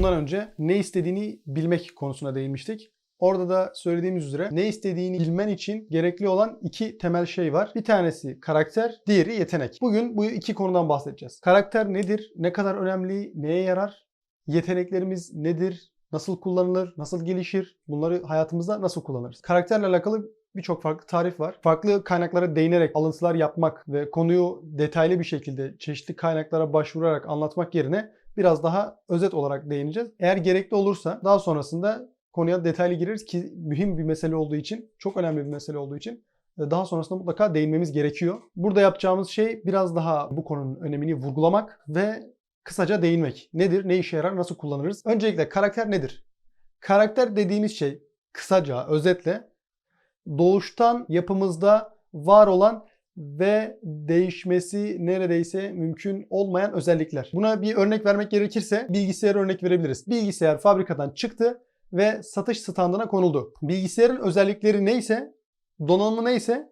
Bundan önce ne istediğini bilmek konusuna değinmiştik. Orada da söylediğimiz üzere ne istediğini bilmen için gerekli olan iki temel şey var. Bir tanesi karakter, diğeri yetenek. Bugün bu iki konudan bahsedeceğiz. Karakter nedir? Ne kadar önemli? Neye yarar? Yeteneklerimiz nedir? Nasıl kullanılır? Nasıl gelişir? Bunları hayatımızda nasıl kullanırız? Karakterle alakalı birçok farklı tarif var. Farklı kaynaklara değinerek alıntılar yapmak ve konuyu detaylı bir şekilde çeşitli kaynaklara başvurarak anlatmak yerine biraz daha özet olarak değineceğiz. Eğer gerekli olursa daha sonrasında konuya detaylı gireriz ki mühim bir mesele olduğu için, çok önemli bir mesele olduğu için e, daha sonrasında mutlaka değinmemiz gerekiyor. Burada yapacağımız şey biraz daha bu konunun önemini vurgulamak ve kısaca değinmek. Nedir, ne işe yarar, nasıl kullanırız? Öncelikle karakter nedir? Karakter dediğimiz şey kısaca, özetle doğuştan yapımızda var olan ve değişmesi neredeyse mümkün olmayan özellikler. Buna bir örnek vermek gerekirse bilgisayar örnek verebiliriz. Bilgisayar fabrikadan çıktı ve satış standına konuldu. Bilgisayarın özellikleri neyse, donanımı neyse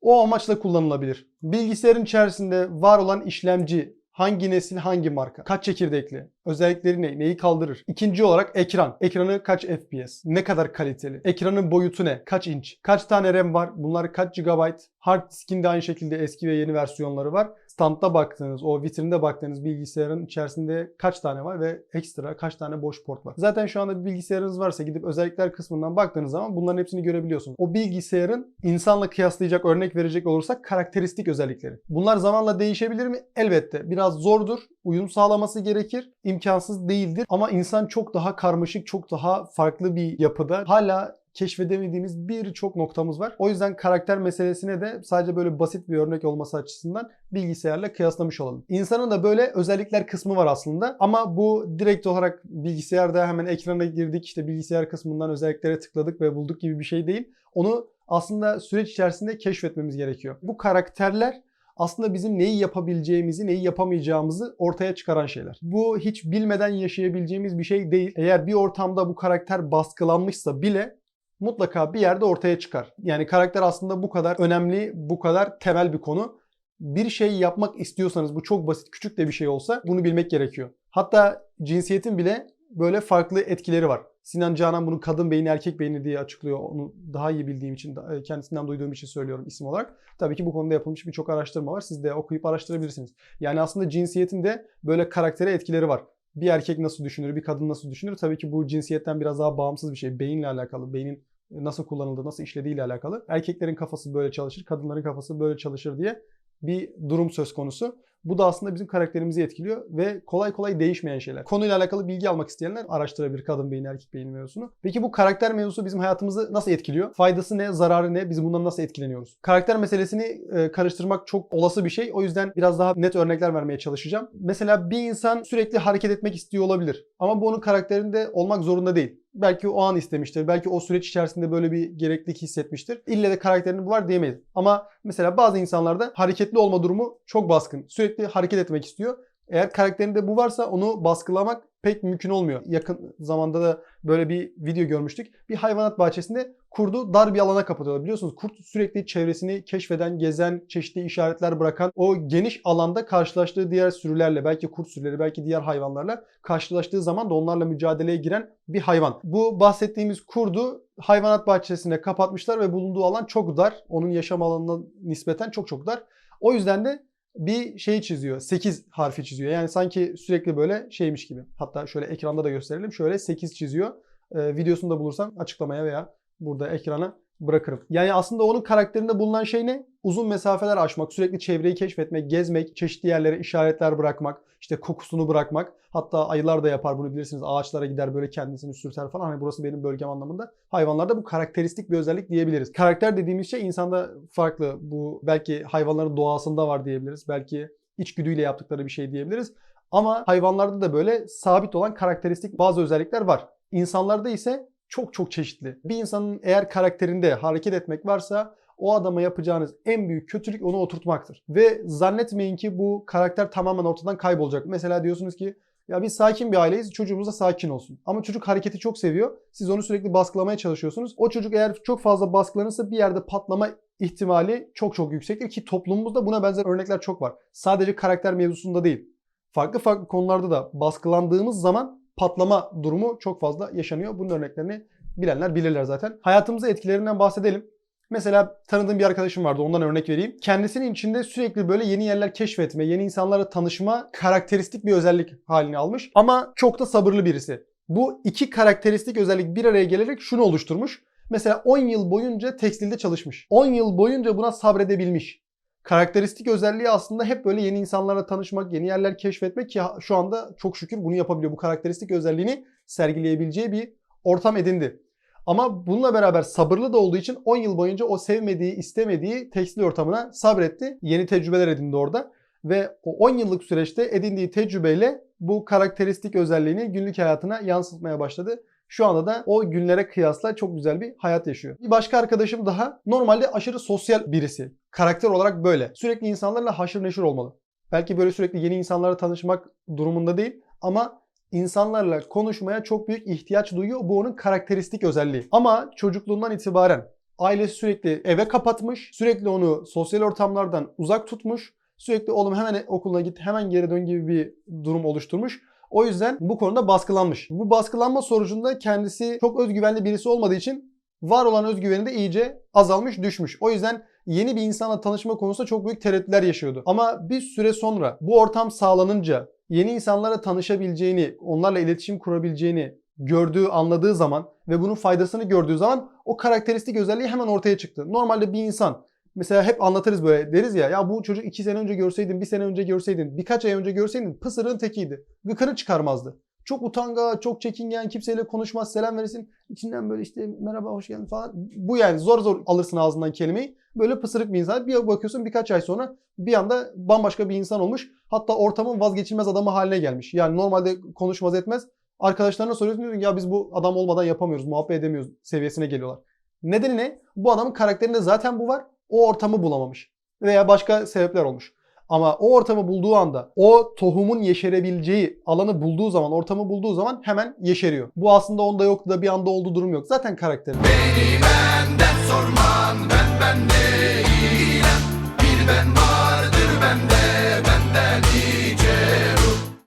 o amaçla kullanılabilir. Bilgisayarın içerisinde var olan işlemci hangi nesil hangi marka, kaç çekirdekli, özellikleri ne, neyi kaldırır. İkinci olarak ekran. Ekranı kaç FPS, ne kadar kaliteli, ekranın boyutu ne, kaç inç, kaç tane RAM var, bunlar kaç GB, hard diskin de aynı şekilde eski ve yeni versiyonları var. Standta baktığınız, o vitrinde baktığınız bilgisayarın içerisinde kaç tane var ve ekstra kaç tane boş port var. Zaten şu anda bir bilgisayarınız varsa gidip özellikler kısmından baktığınız zaman bunların hepsini görebiliyorsunuz. O bilgisayarın insanla kıyaslayacak örnek verecek olursak karakteristik özellikleri. Bunlar zamanla değişebilir mi? Elbette. Biraz zordur. Uyum sağlaması gerekir. İmkansız değildir. Ama insan çok daha karmaşık, çok daha farklı bir yapıda. Hala keşfedemediğimiz birçok noktamız var. O yüzden karakter meselesine de sadece böyle basit bir örnek olması açısından bilgisayarla kıyaslamış olalım. İnsanın da böyle özellikler kısmı var aslında ama bu direkt olarak bilgisayarda hemen ekrana girdik işte bilgisayar kısmından özelliklere tıkladık ve bulduk gibi bir şey değil. Onu aslında süreç içerisinde keşfetmemiz gerekiyor. Bu karakterler aslında bizim neyi yapabileceğimizi, neyi yapamayacağımızı ortaya çıkaran şeyler. Bu hiç bilmeden yaşayabileceğimiz bir şey değil. Eğer bir ortamda bu karakter baskılanmışsa bile mutlaka bir yerde ortaya çıkar. Yani karakter aslında bu kadar önemli, bu kadar temel bir konu. Bir şey yapmak istiyorsanız bu çok basit, küçük de bir şey olsa bunu bilmek gerekiyor. Hatta cinsiyetin bile böyle farklı etkileri var. Sinan Canan bunu kadın beyni erkek beyni diye açıklıyor. Onu daha iyi bildiğim için, kendisinden duyduğum için söylüyorum isim olarak. Tabii ki bu konuda yapılmış birçok araştırma var. Siz de okuyup araştırabilirsiniz. Yani aslında cinsiyetin de böyle karaktere etkileri var. Bir erkek nasıl düşünür, bir kadın nasıl düşünür? Tabii ki bu cinsiyetten biraz daha bağımsız bir şey. Beyinle alakalı, beynin nasıl kullanıldığı, nasıl işlediğiyle alakalı. Erkeklerin kafası böyle çalışır, kadınların kafası böyle çalışır diye bir durum söz konusu. Bu da aslında bizim karakterimizi etkiliyor ve kolay kolay değişmeyen şeyler. Konuyla alakalı bilgi almak isteyenler araştırabilir kadın beyni, erkek beyni mevzusunu. Peki bu karakter mevzusu bizim hayatımızı nasıl etkiliyor? Faydası ne, zararı ne? Biz bundan nasıl etkileniyoruz? Karakter meselesini e, karıştırmak çok olası bir şey. O yüzden biraz daha net örnekler vermeye çalışacağım. Mesela bir insan sürekli hareket etmek istiyor olabilir. Ama bu onun karakterinde olmak zorunda değil. Belki o an istemiştir. Belki o süreç içerisinde böyle bir gereklilik hissetmiştir. İlle de karakterinin bu var diyemeyiz. Ama mesela bazı insanlarda hareketli olma durumu çok baskın. Sürekli hareket etmek istiyor. Eğer karakterinde bu varsa onu baskılamak pek mümkün olmuyor. Yakın zamanda da böyle bir video görmüştük. Bir hayvanat bahçesinde kurdu dar bir alana kapatıyorlar. Biliyorsunuz kurt sürekli çevresini keşfeden, gezen, çeşitli işaretler bırakan o geniş alanda karşılaştığı diğer sürülerle, belki kurt sürüleri, belki diğer hayvanlarla karşılaştığı zaman da onlarla mücadeleye giren bir hayvan. Bu bahsettiğimiz kurdu hayvanat bahçesine kapatmışlar ve bulunduğu alan çok dar. Onun yaşam alanına nispeten çok çok dar. O yüzden de bir şey çiziyor. 8 harfi çiziyor. Yani sanki sürekli böyle şeymiş gibi. Hatta şöyle ekranda da gösterelim. Şöyle 8 çiziyor. Ee, videosunu da bulursam açıklamaya veya burada ekrana bırakırım. Yani aslında onun karakterinde bulunan şey ne? Uzun mesafeler aşmak, sürekli çevreyi keşfetmek, gezmek, çeşitli yerlere işaretler bırakmak, işte kokusunu bırakmak. Hatta ayılar da yapar bunu bilirsiniz. Ağaçlara gider böyle kendisini sürter falan. Hani burası benim bölgem anlamında. Hayvanlarda bu karakteristik bir özellik diyebiliriz. Karakter dediğimiz şey insanda farklı. Bu belki hayvanların doğasında var diyebiliriz. Belki içgüdüyle yaptıkları bir şey diyebiliriz. Ama hayvanlarda da böyle sabit olan karakteristik bazı özellikler var. İnsanlarda ise çok çok çeşitli. Bir insanın eğer karakterinde hareket etmek varsa o adama yapacağınız en büyük kötülük onu oturtmaktır. Ve zannetmeyin ki bu karakter tamamen ortadan kaybolacak. Mesela diyorsunuz ki ya biz sakin bir aileyiz çocuğumuz da sakin olsun. Ama çocuk hareketi çok seviyor. Siz onu sürekli baskılamaya çalışıyorsunuz. O çocuk eğer çok fazla baskılanırsa bir yerde patlama ihtimali çok çok yüksektir ki toplumumuzda buna benzer örnekler çok var. Sadece karakter mevzusunda değil. Farklı farklı konularda da baskılandığımız zaman patlama durumu çok fazla yaşanıyor. Bunun örneklerini bilenler bilirler zaten. Hayatımıza etkilerinden bahsedelim. Mesela tanıdığım bir arkadaşım vardı ondan örnek vereyim. Kendisinin içinde sürekli böyle yeni yerler keşfetme, yeni insanlarla tanışma karakteristik bir özellik halini almış. Ama çok da sabırlı birisi. Bu iki karakteristik özellik bir araya gelerek şunu oluşturmuş. Mesela 10 yıl boyunca tekstilde çalışmış. 10 yıl boyunca buna sabredebilmiş. Karakteristik özelliği aslında hep böyle yeni insanlarla tanışmak, yeni yerler keşfetmek ki şu anda çok şükür bunu yapabiliyor. Bu karakteristik özelliğini sergileyebileceği bir ortam edindi. Ama bununla beraber sabırlı da olduğu için 10 yıl boyunca o sevmediği, istemediği tekstil ortamına sabretti. Yeni tecrübeler edindi orada. Ve o 10 yıllık süreçte edindiği tecrübeyle bu karakteristik özelliğini günlük hayatına yansıtmaya başladı. Şu anda da o günlere kıyasla çok güzel bir hayat yaşıyor. Bir başka arkadaşım daha normalde aşırı sosyal birisi. Karakter olarak böyle. Sürekli insanlarla haşır neşir olmalı. Belki böyle sürekli yeni insanlarla tanışmak durumunda değil ama insanlarla konuşmaya çok büyük ihtiyaç duyuyor. Bu onun karakteristik özelliği. Ama çocukluğundan itibaren ailesi sürekli eve kapatmış, sürekli onu sosyal ortamlardan uzak tutmuş, sürekli oğlum hemen okuluna git, hemen geri dön gibi bir durum oluşturmuş. O yüzden bu konuda baskılanmış. Bu baskılanma sonucunda kendisi çok özgüvenli birisi olmadığı için var olan özgüveni de iyice azalmış, düşmüş. O yüzden yeni bir insanla tanışma konusunda çok büyük tereddütler yaşıyordu. Ama bir süre sonra bu ortam sağlanınca yeni insanlara tanışabileceğini, onlarla iletişim kurabileceğini gördüğü, anladığı zaman ve bunun faydasını gördüğü zaman o karakteristik özelliği hemen ortaya çıktı. Normalde bir insan mesela hep anlatırız böyle deriz ya ya bu çocuk 2 sene önce görseydin, bir sene önce görseydin, birkaç ay önce görseydin pısırığın tekiydi. Gıkını çıkarmazdı. Çok utangaç, çok çekingen, kimseyle konuşmaz, selam verirsin. İçinden böyle işte merhaba, hoş geldin falan. Bu yani zor zor alırsın ağzından kelimeyi. Böyle pısırık bir insan. Bir bakıyorsun birkaç ay sonra bir anda bambaşka bir insan olmuş. Hatta ortamın vazgeçilmez adamı haline gelmiş. Yani normalde konuşmaz etmez. Arkadaşlarına soruyorsun diyorsun ya biz bu adam olmadan yapamıyoruz, muhabbet edemiyoruz seviyesine geliyorlar. Nedeni ne? Bu adamın karakterinde zaten bu var o ortamı bulamamış veya başka sebepler olmuş. Ama o ortamı bulduğu anda, o tohumun yeşerebileceği alanı bulduğu zaman, ortamı bulduğu zaman hemen yeşeriyor. Bu aslında onda yoktu da bir anda olduğu durum yok. Zaten karakteri. Beni benden sorman, ben ben değilim, bir ben var.